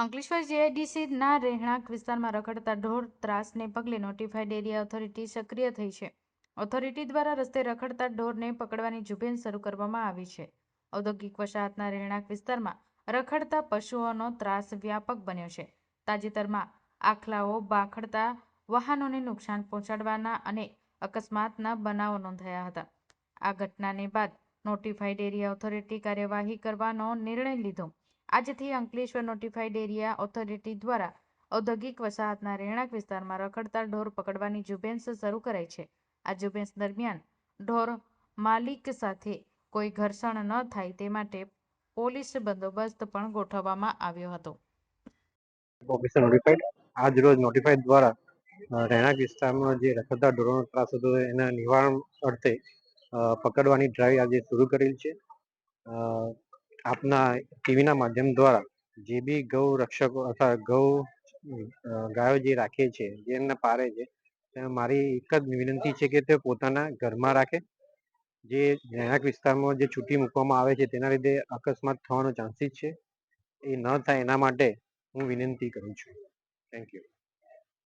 અંકલેશ્વર જીઆઈડીસીના રહેણાંક વિસ્તારમાં રખડતા ઢોર ત્રાસને પગલે નોટિફાઈડ એરિયા ઓથોરિટી સક્રિય થઈ છે. ઓથોરિટી દ્વારા રસ્તે રખડતા ઢોરને પકડવાની ઝુંબેશ શરૂ કરવામાં આવી છે. ઔદ્યોગિક વસાહતના રહેણાંક વિસ્તારમાં રખડતા પશુઓનો ત્રાસ વ્યાપક બન્યો છે. તાજેતરમાં આખલાઓ, બાખડતા વાહનોને નુકસાન પહોંચાડવાના અને અકસ્માતના બનાવો નોંધાયા હતા. આ ઘટનાને બાદ નોટિફાઈડ એરિયા ઓથોરિટી કાર્યવાહી કરવાનો નિર્ણય લીધો. આજથી અંકલેશ્વર નોટિફાઈડ એરિયા ઓથોરિટી દ્વારા ઔદ્યોગિક વસાહતના રહેણાંક વિસ્તારમાં રખડતા ઢોર પકડવાની ઝુંબેશ શરૂ કરાઈ છે. આ ઝુંબેશ દરમિયાન ઢોર માલિક સાથે કોઈ ઘર્ષણ ન થાય તે માટે પોલીસ બંદોબસ્ત પણ ગોઠવવામાં આવ્યો હતો. આજ રોજ નોટિફાઈડ દ્વારા રહેણાંક વિસ્તારમાં જે રખડતા ઢોરોનો ત્રાસ હતો એના નિવારણ અર્થે પકડવાની ડ્રાઈવ આજે શરૂ કરેલ છે. આપના ટીવીના માધ્યમ દ્વારા જે બી ગૌ રક્ષકો અથવા ગૌ ગાયો જે રાખે છે, જે એમને પારે છે મારી એક જ વિનંતી છે કે તે પોતાના ઘરમાં રાખે. જે રહેણાંક વિસ્તારમાં જે છૂટી મૂકવામાં આવે છે, તેના લીધે અકસ્માત થવાનો ચાન્સીસ છે. એ ન થાય એના માટે હું વિનંતી કરું છું. Thank you